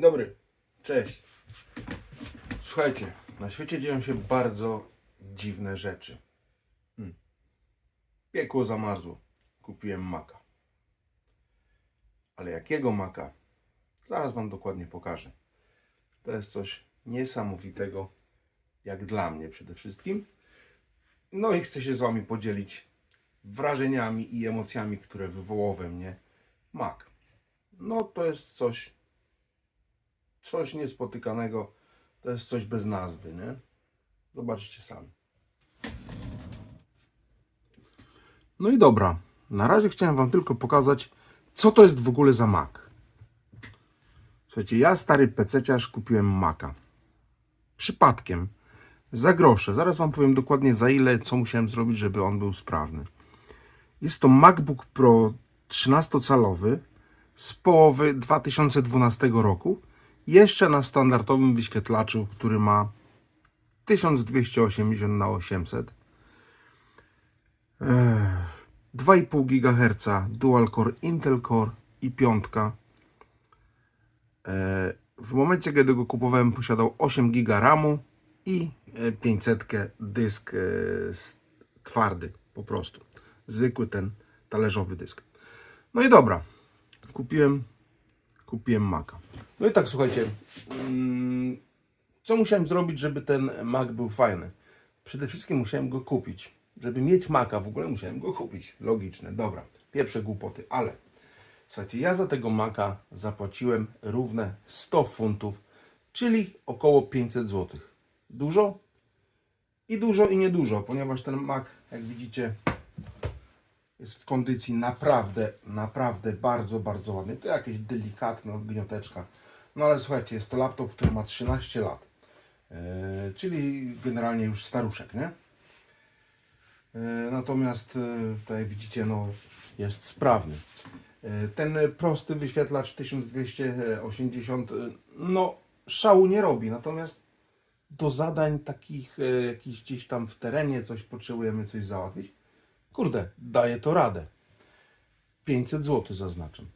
Dzień dobry. Cześć. Słuchajcie, na świecie dzieją się bardzo dziwne rzeczy. Hmm. Piekło zamarzło. Kupiłem maka. Ale jakiego maka? Zaraz Wam dokładnie pokażę. To jest coś niesamowitego, jak dla mnie przede wszystkim. No i chcę się z Wami podzielić wrażeniami i emocjami, które wywołał we mnie mak. No to jest coś coś niespotykanego. To jest coś bez nazwy, nie? Zobaczcie sami. No i dobra. Na razie chciałem Wam tylko pokazać, co to jest w ogóle za Mac. Słuchajcie, ja stary pececiarz kupiłem Maca. Przypadkiem. Za grosze. Zaraz Wam powiem dokładnie za ile, co musiałem zrobić, żeby on był sprawny. Jest to MacBook Pro 13-calowy z połowy 2012 roku. Jeszcze na standardowym wyświetlaczu, który ma 1280 na 800. Ech, 2,5 GHz Dual Core Intel Core i piątka. E, W momencie, kiedy go kupowałem, posiadał 8 GB RAMu i e, 500 dysk e, twardy, po prostu. Zwykły ten talerzowy dysk. No i dobra, kupiłem, kupiłem Maca. No i tak, słuchajcie, mm, co musiałem zrobić, żeby ten Mac był fajny? Przede wszystkim musiałem go kupić. Żeby mieć Maca w ogóle musiałem go kupić. Logiczne, dobra, pierwsze głupoty, ale słuchajcie, ja za tego Maca zapłaciłem równe 100 funtów, czyli około 500 zł. Dużo? I dużo i niedużo, ponieważ ten Mac, jak widzicie, jest w kondycji naprawdę, naprawdę bardzo, bardzo ładny. To jakieś delikatna gnioteczka. No ale słuchajcie, jest to laptop, który ma 13 lat. Yy, czyli generalnie już staruszek, nie? Yy, natomiast yy, tutaj widzicie, no jest sprawny. Yy, ten prosty wyświetlacz 1280 yy, no szału nie robi, natomiast do zadań takich yy, jakichś gdzieś tam w terenie coś potrzebujemy coś załatwić, kurde, daje to radę. 500 zł zaznaczam.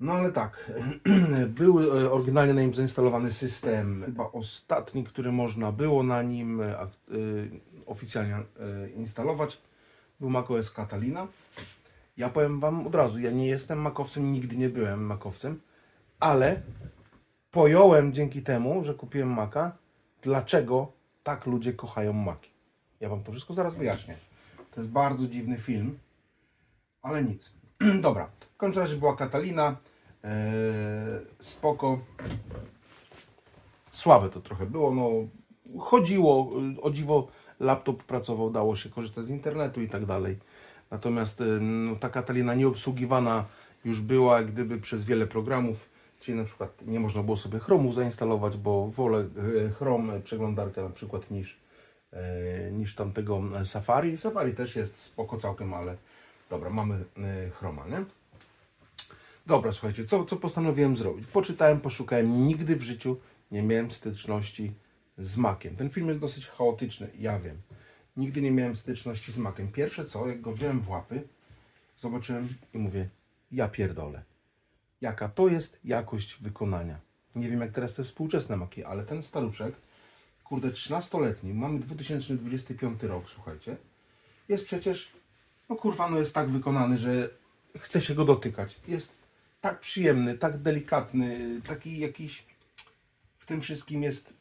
No ale tak, był e, oryginalnie na nim zainstalowany system, chyba ostatni, który można było na nim e, e, oficjalnie instalować, był macOS Catalina. Ja powiem Wam od razu, ja nie jestem makowcem, nigdy nie byłem makowcem, ale pojąłem dzięki temu, że kupiłem Maca, dlaczego tak ludzie kochają Maki. Ja Wam to wszystko zaraz wyjaśnię. To jest bardzo dziwny film, ale nic. Dobra, końcu razie była Katalina. Eee, spoko. Słabe to trochę było. No, chodziło, o dziwo laptop pracował, dało się korzystać z internetu i tak dalej. Natomiast y, no, ta Katalina nieobsługiwana już była gdyby przez wiele programów, czyli na przykład nie można było sobie Chromu zainstalować, bo wolę y, Chrome przeglądarkę na przykład niż, e, niż tamtego e, Safari. Safari też jest spoko całkiem, ale dobra, mamy e, Chroma, nie? Dobra, słuchajcie, co, co postanowiłem zrobić? Poczytałem, poszukałem, nigdy w życiu nie miałem styczności z Maciem. Ten film jest dosyć chaotyczny, ja wiem. Nigdy nie miałem styczności z Maciem. Pierwsze co, jak go wziąłem w łapy, zobaczyłem i mówię, ja pierdolę. Jaka to jest jakość wykonania. Nie wiem jak teraz te współczesne Maki, ale ten staruszek, kurde, 13-letni, mamy 2025 rok, słuchajcie, jest przecież, no kurwa, no jest tak wykonany, że chce się go dotykać. Jest tak przyjemny, tak delikatny, taki jakiś w tym wszystkim jest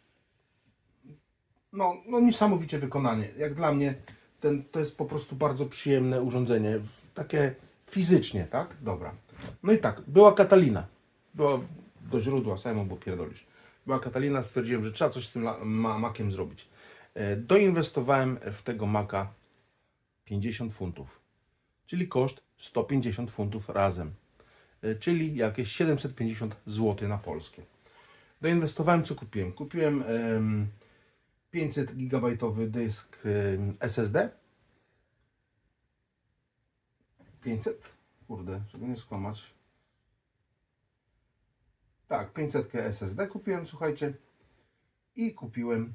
no, no niesamowicie wykonanie. Jak dla mnie ten, to jest po prostu bardzo przyjemne urządzenie, takie fizycznie, tak? Dobra. No i tak, była Katalina. Była do źródła, Simon, bo pierdolisz. Była Katalina, stwierdziłem, że trzeba coś z tym makiem zrobić. E, doinwestowałem w tego maka 50 funtów, czyli koszt 150 funtów razem, E, czyli jakieś 750 zł na polskie. Doinwestowałem, co kupiłem? Kupiłem em, 500 gigabajtowy dysk SSD. 500? Kurde, żeby nie skłamać. Tak, 500 SSD kupiłem, słuchajcie. I kupiłem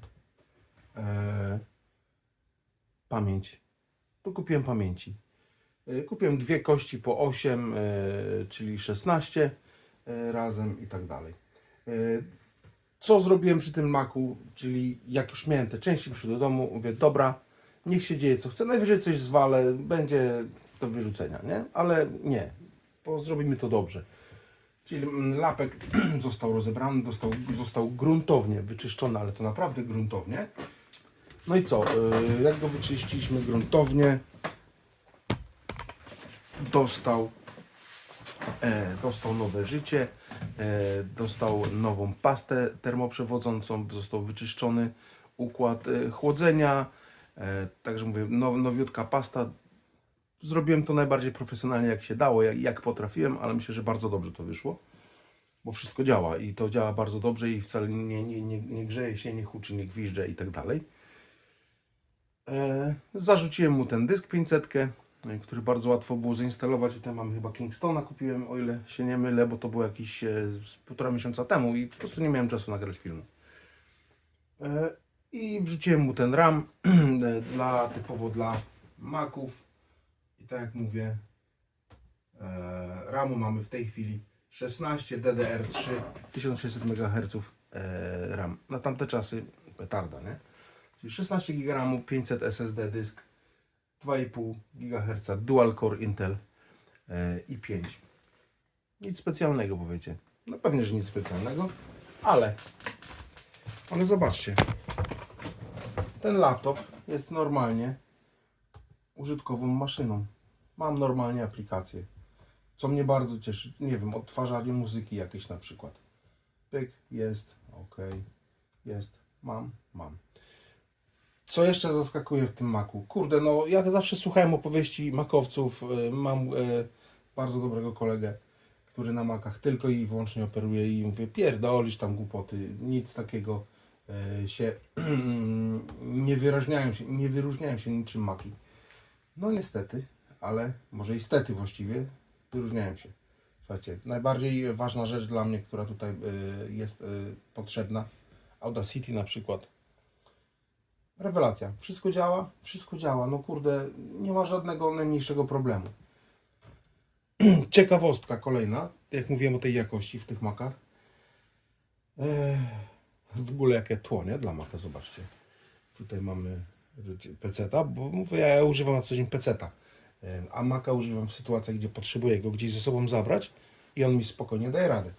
e, pamięć. Tu kupiłem pamięci. E, Kupiłem dwie kości po 8, e, czyli 16 e, razem i tak dalej. Co zrobiłem przy tym maku, czyli jak już miałem te części, przyszedłem do domu, mówię, dobra, niech się dzieje co chce, najwyżej coś zwalę, będzie do wyrzucenia, nie? Ale nie, bo zrobimy to dobrze. Czyli mm, lapek został rozebrany, został, został gruntownie wyczyszczony, ale to naprawdę gruntownie. No i co? Yy, Jak go wyczyściliśmy gruntownie, dostał, e, dostał nowe życie, e, dostał nową pastę termoprzewodzącą, został wyczyszczony układ e, chłodzenia. Także mówię, now, nowiutka pasta. Zrobiłem to najbardziej profesjonalnie jak się dało, jak, jak potrafiłem, ale myślę, że bardzo dobrze to wyszło bo wszystko działa i to działa bardzo dobrze i wcale nie, nie, nie, nie grzeje się, nie huczy, nie gwizdże i tak dalej. E, zarzuciłem mu ten dysk 500, e, który bardzo łatwo było zainstalować. Tutaj mamy chyba Kingstona kupiłem, o ile się nie mylę, bo to było jakieś e, półtora miesiąca temu i po prostu nie miałem czasu nagrać filmu. E, I wrzuciłem mu ten RAM e, dla, typowo dla Maców. I tak jak mówię, e, RAMu mamy w tej chwili 16 DDR3 1600 MHz RAM. Na tamte czasy petarda, nie? Czyli 16 GB RAMu, 500 SSD dysk, 2,5 GHz Dual Core Intel e, i5. Nic specjalnego powiecie. No pewnie, że nic specjalnego, ale ale zobaczcie. Ten laptop jest normalnie użytkową maszyną. Mam normalnie aplikację. Co mnie bardzo cieszy, nie wiem, odtwarzanie muzyki jakieś na przykład. Pyk, jest, ok, jest, mam, mam. Co jeszcze zaskakuje w tym maku? Kurde, no ja zawsze słuchałem opowieści makowców, y, mam y, bardzo dobrego kolegę, który na makach tylko i wyłącznie operuje i mówię, pierdolisz tam głupoty, nic takiego y, się nie wyraźniają się, nie wyróżniają się niczym maki. No niestety, ale może i stety właściwie, wyróżniają się. Słuchajcie, najbardziej ważna rzecz dla mnie, która tutaj y, jest y, potrzebna, Audacity na przykład. Rewelacja. Wszystko działa? Wszystko działa. No kurde, nie ma żadnego najmniejszego problemu. Ciekawostka kolejna, jak mówiłem o tej jakości w tych makach. Ech, w ogóle jakie tło, nie? Dla maka, zobaczcie. Tutaj mamy peceta, bo mówię, ja używam na co dzień peceta. A Maca używam w sytuacjach, gdzie potrzebuję go gdzieś ze sobą zabrać i on mi spokojnie daje radę.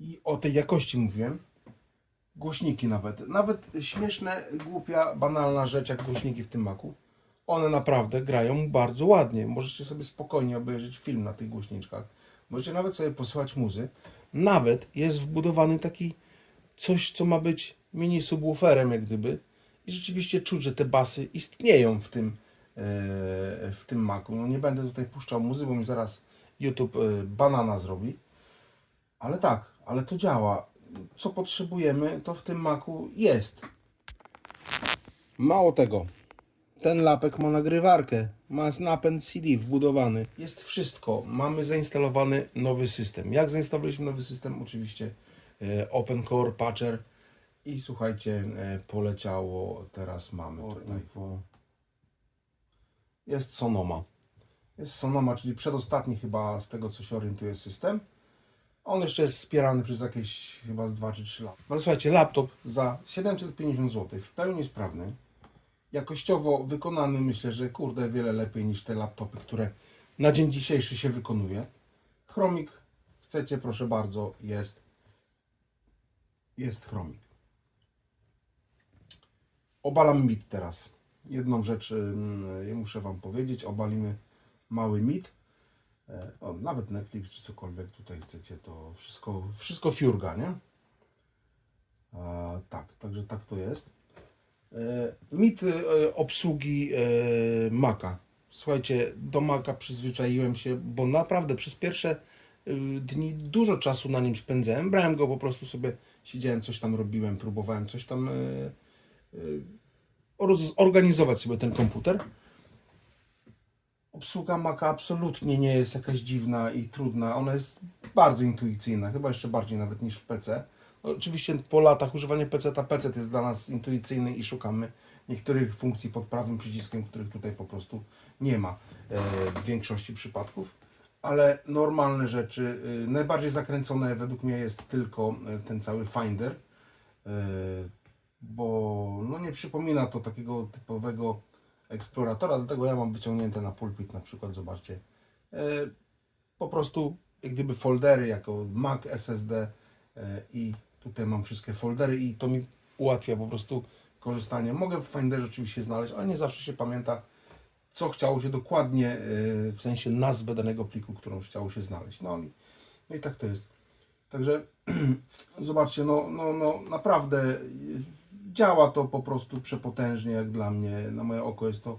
I o tej jakości mówiłem. Głośniki nawet. Nawet śmieszne, głupia, banalna rzecz jak głośniki w tym Macu. One naprawdę grają bardzo ładnie. Możecie sobie spokojnie obejrzeć film na tych głośniczkach. Możecie nawet sobie posłuchać muzy. Nawet jest wbudowany taki coś, co ma być mini subwooferem jak gdyby. I rzeczywiście czuć, że te basy istnieją w tym, w tym Macu. No nie będę tutaj puszczał muzy, bo mi zaraz YouTube e, banana zrobi. Ale tak, ale to działa. Co potrzebujemy, to w tym Macu jest. Mało tego, ten lapek ma nagrywarkę, ma napęd CD wbudowany. Jest wszystko. Mamy zainstalowany nowy system. Jak zainstalowaliśmy nowy system? Oczywiście e, Open Core Patcher. I słuchajcie, e, poleciało, teraz mamy tutaj. Info. Jest Sonoma. Jest Sonoma, czyli przedostatni chyba z tego, co się orientuje system. On jeszcze jest wspierany przez jakieś chyba z 2 czy 3 lata. No ale słuchajcie, laptop za 750 zł, w pełni sprawny, jakościowo wykonany, myślę, że kurde, wiele lepiej niż te laptopy, które na dzień dzisiejszy się wykonuje. Chromik, chcecie, proszę bardzo, jest. Jest chromik. Obalam mit teraz. Jedną rzecz ym, muszę Wam powiedzieć. Obalimy mały mit. E, O, nawet Netflix czy cokolwiek tutaj chcecie, to wszystko, wszystko fiurga, nie? E, tak, także tak to jest. E, mit e, obsługi Maca. Słuchajcie, do Maca przyzwyczaiłem się, bo naprawdę przez pierwsze dni dużo czasu na nim spędzałem. Brałem go po prostu sobie, siedziałem, coś tam robiłem, próbowałem coś tam e, e, roz- organizować sobie ten komputer. Obsługa Maca absolutnie nie jest jakaś dziwna i trudna. Ona jest bardzo intuicyjna, chyba jeszcze bardziej nawet niż w PC. No, oczywiście po latach używania PC, ta PC jest dla nas intuicyjny i szukamy niektórych funkcji pod prawym przyciskiem, których tutaj po prostu nie ma e, w większości przypadków. ale normalne rzeczy. y, Najbardziej zakręcone według mnie jest tylko y, ten cały Finder, bo no nie przypomina to takiego typowego eksploratora, dlatego ja mam wyciągnięte na pulpit na przykład, zobaczcie. Y, Po prostu jak gdyby foldery jako Mac, SSD y, i tutaj mam wszystkie foldery i to mi ułatwia po prostu korzystanie. Mogę w Finderze oczywiście znaleźć, ale nie zawsze się pamięta co chciało się dokładnie, y, w sensie nazwę danego pliku, którą chciało się znaleźć. No i, no i tak to jest. Także zobaczcie, no, no, no naprawdę działa to po prostu przepotężnie jak dla mnie. Na moje oko jest to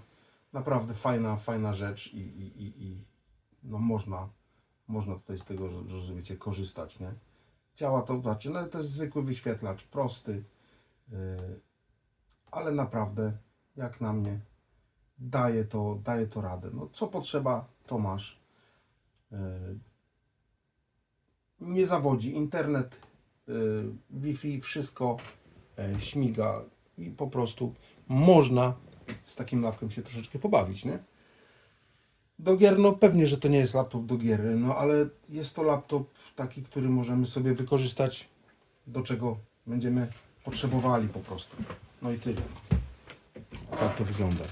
naprawdę fajna, fajna rzecz i, i, i, i no można, można tutaj z tego, że, wiecie, korzystać, nie? Działa to, zobaczcie, no to jest zwykły wyświetlacz, prosty, y, ale naprawdę, jak na mnie, daje to, daje to radę. No, co potrzeba, to masz. Yy, Nie zawodzi. Internet, yy, Wi-Fi, wszystko yy, śmiga i po prostu można z takim laptopem się troszeczkę pobawić, nie? Do gier, no pewnie, że to nie jest laptop do gier, no ale jest to laptop taki, który możemy sobie wykorzystać do czego będziemy potrzebowali po prostu. No i tyle. Tak to wygląda.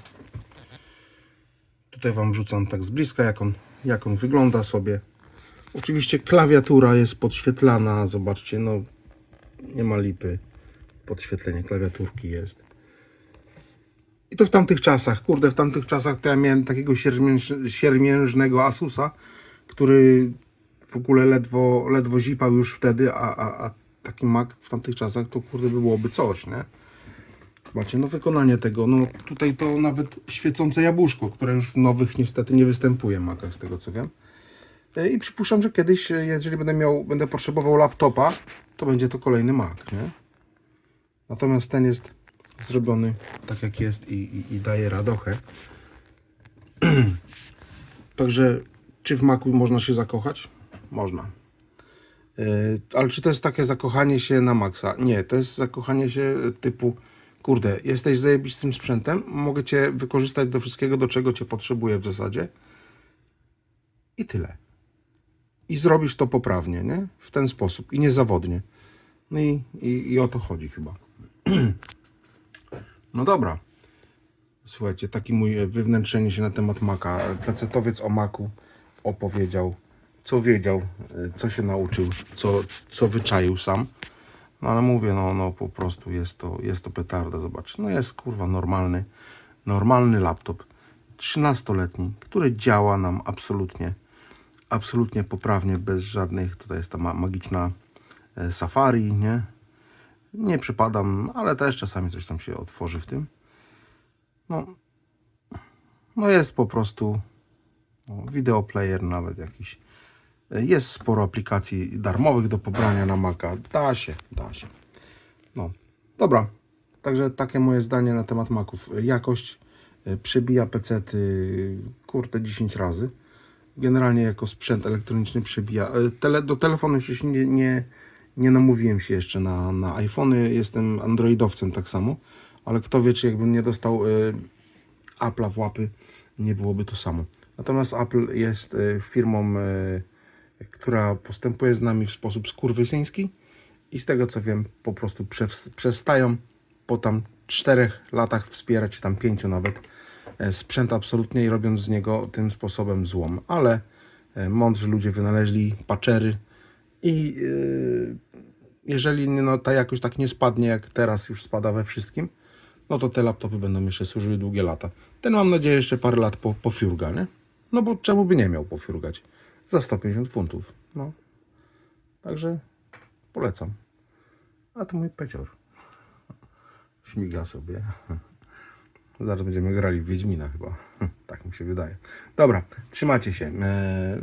Tutaj Wam rzucam tak z bliska, jak on, jak on wygląda sobie. Oczywiście klawiatura jest podświetlana, zobaczcie, no nie ma lipy. Podświetlenie klawiaturki jest. I to w tamtych czasach, kurde, w tamtych czasach to ja miałem takiego siermięż, siermiężnego Asusa, który w ogóle ledwo, ledwo zipał już wtedy, a, a, a taki Mac w tamtych czasach to kurde byłoby coś, nie? Zobaczcie, no wykonanie tego, no tutaj to nawet świecące jabłuszko, które już w nowych niestety nie występuje Macach z tego co wiem. I przypuszczam, że kiedyś, e, jeżeli będę miał, będę potrzebował laptopa, to będzie to kolejny Mac, nie? Natomiast ten jest zrobiony tak jak jest i, i, i daje radochę. Także czy w Macu można się zakochać? Można. E, Ale czy to jest takie zakochanie się na maksa? Nie, to jest zakochanie się typu kurde, jesteś zajebistym sprzętem, mogę Cię wykorzystać do wszystkiego, do czego Cię potrzebuję w zasadzie. I tyle. I zrobisz to poprawnie, nie? W ten sposób i niezawodnie. No i, i, i o to chodzi chyba. No dobra. Słuchajcie, taki mój wywnętrzenie się na temat Maka. Pecetowiec o Maku opowiedział, co wiedział, co się nauczył, co, co wyczaił sam. No ale mówię, no, no po prostu jest to, jest to petarda, zobacz. No jest kurwa normalny, normalny laptop, 13-letni, który działa nam absolutnie, absolutnie poprawnie, bez żadnych, tutaj jest ta ma- magiczna e, Safari, nie? Nie przypadam, ale też czasami coś tam się otworzy w tym. No, no jest po prostu no, videoplayer nawet jakiś. Jest sporo aplikacji darmowych do pobrania na Maca. Da się, da się. No, dobra. Także takie moje zdanie na temat Maców. Jakość y, przebija PC kurde 10 razy. Generalnie jako sprzęt elektroniczny przebija. Y, Tele, do telefonu się nie, nie, nie namówiłem się jeszcze na, na iPhony. Jestem androidowcem tak samo. Ale kto wie, czy jakbym nie dostał y, Apple'a w łapy, nie byłoby to samo. Natomiast Apple jest y, firmą, y, która postępuje z nami w sposób skurwysyński i z tego co wiem, po prostu przestają po tam czterech latach wspierać, tam pięciu nawet, e, sprzęt absolutnie i robiąc z niego tym sposobem złom. Ale e, mądrzy ludzie wynaleźli patchery i y, jeżeli no, ta jakość tak nie spadnie, jak teraz już spada we wszystkim, no to te laptopy będą jeszcze służyły długie lata. Ten mam nadzieję jeszcze parę lat po, pofiurga, nie? No bo czemu by nie miał pofiurgać? Za 150 funtów. No. Także polecam. A to mój pecior. Śmiga sobie. Zaraz będziemy grali w Wiedźmina chyba. Tak mi się wydaje. Dobra, trzymajcie się. Eee,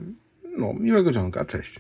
No, miłego dzionka. Cześć.